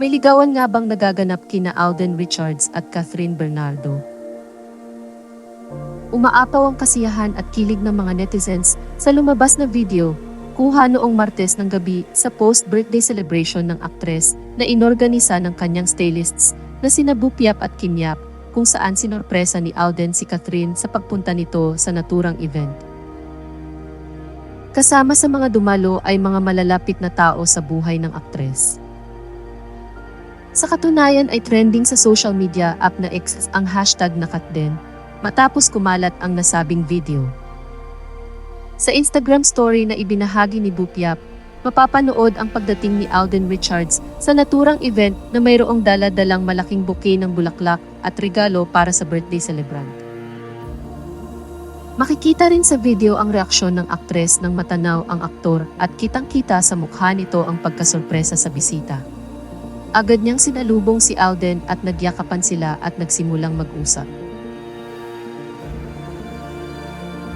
May ligawan nga bang nagaganap kina Alden Richards at Catherine Bernardo? Umaapaw ang kasiyahan at kilig ng mga netizens sa lumabas na video kuha noong Martes ng gabi sa post-birthday celebration ng aktres na inorganisa ng kanyang stylists na sina Bupiap at Kim Yap kung saan sinorpresa ni Alden si Catherine sa pagpunta nito sa naturang event. Kasama sa mga dumalo ay mga malalapit na tao sa buhay ng aktres. Sa katunayan ay trending sa social media app na X ang hashtag na Katden matapos kumalat ang nasabing video. Sa Instagram story na ibinahagi ni Bupiap, mapapanood ang pagdating ni Alden Richards sa naturang event na mayroong dala-dalang malaking bouquet ng bulaklak at regalo para sa birthday celebrant. Makikita rin sa video ang reaksyon ng aktres ng matanaw ang aktor at kitang-kita sa mukha nito ang pagkasorpresa sa bisita. Agad niyang sinalubong si Alden at nagyakapan sila at nagsimulang mag-usap.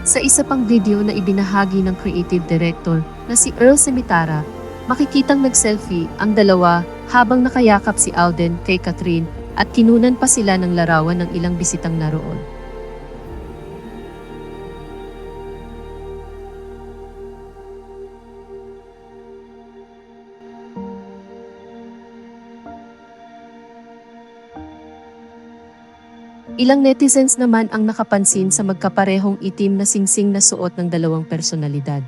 Sa isa pang video na ibinahagi ng creative director na si Earl Semitara, makikitang nag-selfie ang dalawa habang nakayakap si Alden kay Catherine at kinunan pa sila ng larawan ng ilang bisitang naroon. Ilang netizens naman ang nakapansin sa magkaparehong itim na singsing na suot ng dalawang personalidad.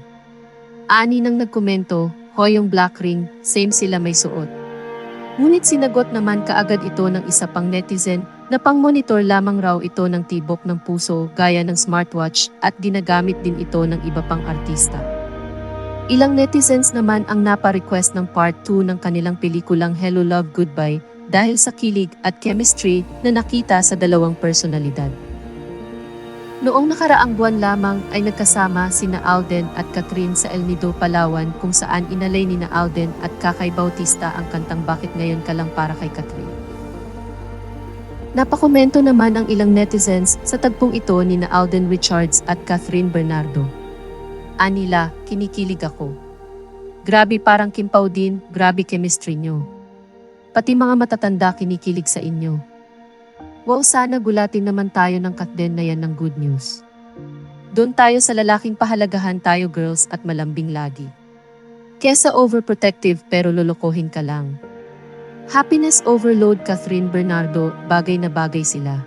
Ani nang nagkomento, hoy yung black ring, same sila may suot. Ngunit sinagot naman kaagad ito ng isa pang netizen na pang-monitor lamang raw ito ng tibok ng puso gaya ng smartwatch at ginagamit din ito ng iba pang artista. Ilang netizens naman ang napa-request ng part 2 ng kanilang pelikulang Hello Love Goodbye dahil sa kilig at chemistry na nakita sa dalawang personalidad. Noong nakaraang buwan lamang ay nagkasama sina Alden at Catherine sa El Nido, Palawan kung saan inalay ni na Alden at Kakay Bautista ang kantang Bakit Ngayon Ka Lang Para Kay Catherine. Napakomento naman ang ilang netizens sa tagpong ito ni na Alden Richards at Catherine Bernardo. Anila, kinikilig ako. Grabe parang kimpaw din, grabe chemistry nyo. Pati mga matatanda kinikilig sa inyo. Wow sana gulatin naman tayo ng katden na yan ng good news. Doon tayo sa lalaking pahalagahan tayo girls at malambing lagi. Kesa overprotective pero lolokohin ka lang. Happiness overload Catherine Bernardo, bagay na bagay sila.